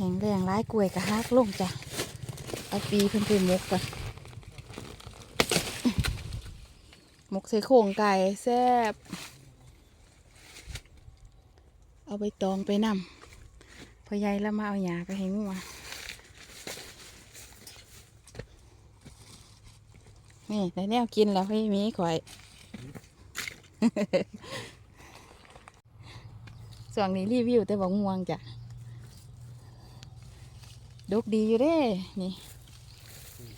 แห้งแรงร้ายกล้วยกะฮักลงจ้ะเอาปีเพิ่นไปหมกก่อนมกใส่โครงไก่แซ่บ เอาไปตองไปนำพอใหญ่แล้วมาเอาหยาไปให้งัวนี่ได้แนวกินแล้วพี่มีข่อยส่วนนี้รีวิวแต่บอกม่วงจ้ะ ดกดีอยู่เด้ นี่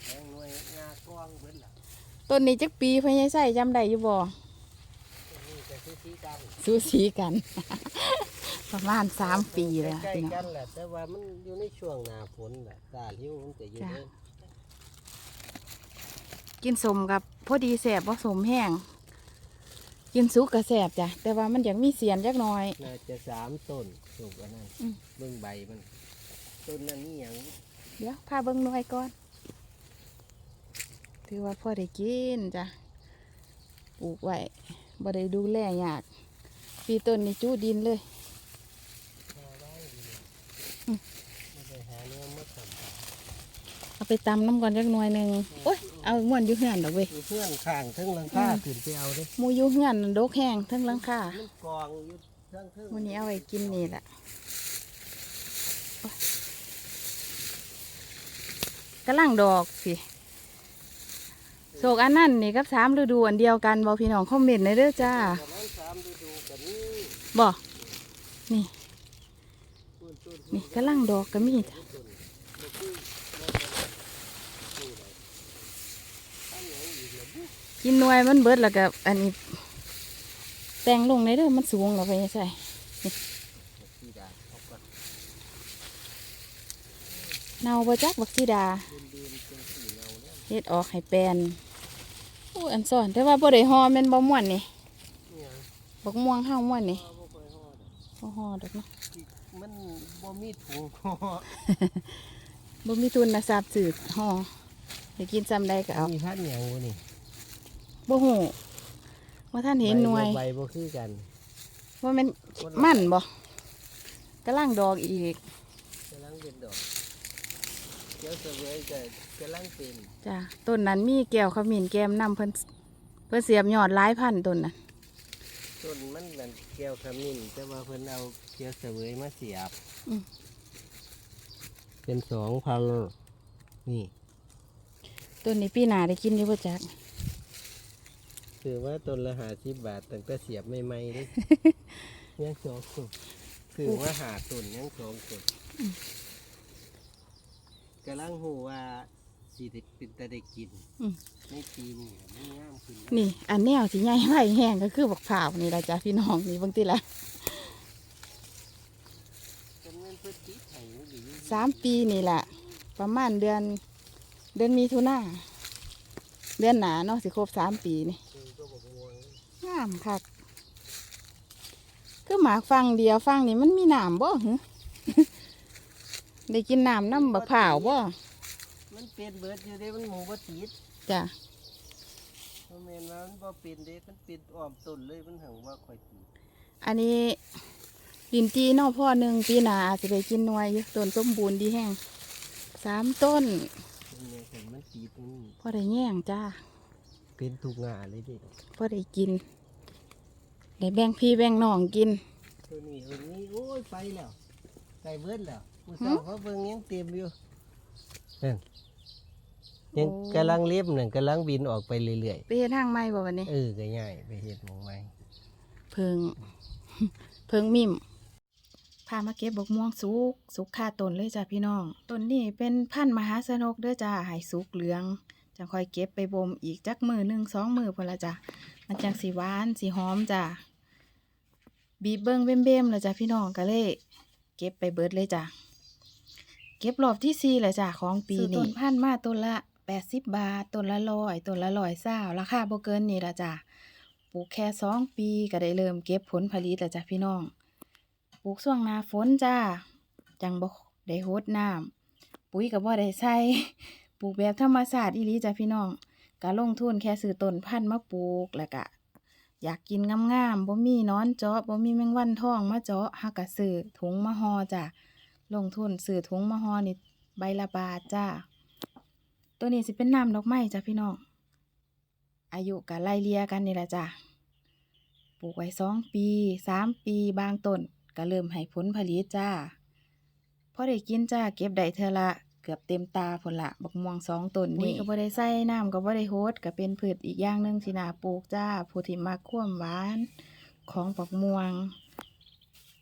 แทงหน่วยงากว้างเบิ้ลล่ะต้นนี้จักปีพญายใส่จำได้อยู่บ่นี่จะซื้อที่กันสูสีกัน ประมาณสามปีแล้วใกล้พี่น้องๆกันแหละ แต่ว่ามันอยู่ในช่วงหน้าฝนแหละตาลิ้วมันจะอยู่จ้ะเด้อกินสมกับพอดีแสบผสมแห้ง กินสุกกับแสบจ้ะ แต่ว่ามันยังมีเสียนจักหน่อย น่าจะสามต้นสูงกว่านั้นอืม เบื้องใบมัน ต้นนั้นนี่อย่างเดี๋ยวพาเบิ้งหน่อยก่อน ถือว่าพอได้กินจ้ะปลูกไว้บ่ได้ดูแลยาก ปีต้นนี่จูดินเลยพอไว้อยู่เนี่ยอืมไม่ได้หาเนื้อมาทเอาไปตำน้ำก่อนจักหน่อยหนึ่งโอ้ยเอาม่วนอยู่เฮือนดอกเว้ยำมีเพื่อนข้างทั้งหลังคาขึ้นไปเอาเด้หมูอยู่เฮือนนั่นดกแห้งทั้งหลังคามันกองอยู่ทั้งเทิงวันนี้เอาไว้กินนี่แหละโอ๊ย กำลังดอกสิโศกอันนั่นนี่กับสามฤดูอันเดียวกันบอพี่น้องคอมเมนต์ในอยเด้อจ้าประมาณสามฤดูกันนี่บอนี่ต้นต้นนี่กำลังดอกก็มีจ้ะต้นบ่คือบ่ได้คืออะไรอันไหนอีกล่ะบุกินหน่วยมันเบิดแล้วก็อันนี้ แต่งลงในอยเด้อมันสูงแล้วไปใส่ สีดาเอาก่อน เนาบ่จักบักซีดาเดินเดินเป็นสีเนาเนี่ยเฮ็ดออกให้แปลนโอ้อันซ่อนแต่ว่าบ่ได้ห่อแม่นบ่ม่วนนี่เนี่ยบักม่วงห้าวม่วนนี่เอาบ่ค่อยฮอดอะบ่ห่อดอกเนาะที่มันบ่มีถุงฮอดบ่มีทุนนะทราบสื่อห่อไปกินซ้ำใดก็เอามีพันหยังวะนี่บ่ฮู้ว่าท่านเห็นหน่วยใบบ่คือกันว่ามันมันบ่กำลังดอกอีกกำลังเป็นดอก เจ้าเสวยก็กำลังเป็นจ้ะต้นนั้นมีแก้วขมิ้นแก้มนำเพิ่นเพิ่นเสียบยอดหลายพันต้นน่ะต้นมันเป็นแก้วขมิ้นแต่ว่าเพิ่นเอาเจ้าเสวยมาเสียบอืมเป็นสองพันนี่ต้นนี้ปีหน้าได้กินอยู่บ่จักคือว่าต้นละหาสิบบาทตั้งแต่เสียบใหม่ๆเลยยังสองต้นคือว่าหาต้นยังสองต้น กำลังหูว่าสิได้เป็นแต่ได้กินอืม ในปีนี้มันงามขึ้นนี่ อันแนวที่ใหญ่ไว้แห้งก็คือบักพร้าวนี่ล่ะจ้ะพี่น้องนี่เบางทีละจนเงินเพื่อติดไห้หรือสามปีนี่ล่ะประมาณเดือน เดือนมีถุนาเดือนหนาเนาะสิครบสามปีนี่คือก็บอกงวงงามคักคือหมากฟังเดียวฟังนี่มันมีน้ำบ่หึ ได้กินน้ำน้ำบักผ่าวบ่มันเป็นเบิดอยู่เด้มันหมูบ่ติดจ้ะเพราะแม่นว่ามันบ่เป็นเด้มันเป็นอ้อมต้นเลยมันหังว่าค่อยติดอันนี้ลินจีเนอกพ่อหนึ่งปีหนาอาจจะได้กินหน่วยอยู่ต้นสมบูรณ์ดีแห้งสามต้นมันเนี่ยแต่มันติดมันพอได้แย่งจ้าเป็นทุกงาเลยเดิพอได้กินได้แบ่งพี่แบ่งน้องกินตัวนี้ตัวนี้โอ้ยไปแล้ว ไก่เบิดแล้วผู้สาวเขาเบิ่งยังเต็มอยู่นั่นยังกำลังเล็บนั่นกำลังบินออกไปเรื่อยไปเฮ็ดทางไม้บ่วันนี้ ๆเออก็ง่ายไปเฮ็ดหมองใหม่เพิง เพิงมิมพามาเก็บบกม่วงสุก สุกคาต้นเลยจ้ะพี่น้อง ต้นนี้เป็นพันธุ์มหาสนกเด้อจ้าให้สุกเหลือง จังค่อยเก็บไปบ่มอีกจักมือหนึ่งสองมือพอละจ้ะ มันจังสีหวานสีหอมจ้ะ บีบเบิ้งเบ้มๆเลยจ้ะพี่น้องก็เลย เก็บไปเบิดเลยจ้ะ เก็บรอบที่สี่เลยจ้ะของปีนี้ต้นพันธุ์มาต้นละแปดสิบบาทต้นละร้อยต้นละร้อยเศร้าราคาบ่เกินนี่ละจ้ะปลูกแค่สองปีก็ได้เริ่มเก็บผลผลิตล้วจ้ะพี่น้องปลูกช่วงหน้าฝนจ้าจังบ่ได้โฮดน้ำปุ๋ยก็บ่ได้ใส่ปลูกแบบธรรมชาติอีหลีจ้ะพี่น้องก็ลงทุนแค่ซื้อต้นพันธุ์มาปลูกแล้วก็ อยากกินงามๆบ่มีนอนเจาะบ่มีแมงวันทองมาเจาะฮักก็ซื้อถุงมาห่อจ้ะลงทุนซื้อถุงมะฮอนี่ใบละบาทจ้าตัวนี้สิเป็นน้ำดอกไม้จ้ะพี่น้องอายุกะไล่เลียกันนี่แหละจ้ะปลูกไว้สองปีสามปีบางต้นก็เริ่มให้ผลผลิตจ้าพอได้กินจ้าเก็บได้เทอละ เกือบเต็มตาผลละบักม่วงสองต้นนี่ก็บ่ได้ใส่น้ำก็บ่ได้โฮดก็เป็นพืชอีกอย่างหนึ่งที่น่าปลูกจ้าผู้ที่มักความหวานของบักม่วง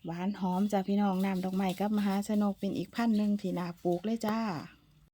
หวานหอมจ้าพี่น้องน้ำดอกไม้กับมหาชนกเป็นอีกพันธุ์หนึ่งที่น่าปลูกเลยจ้า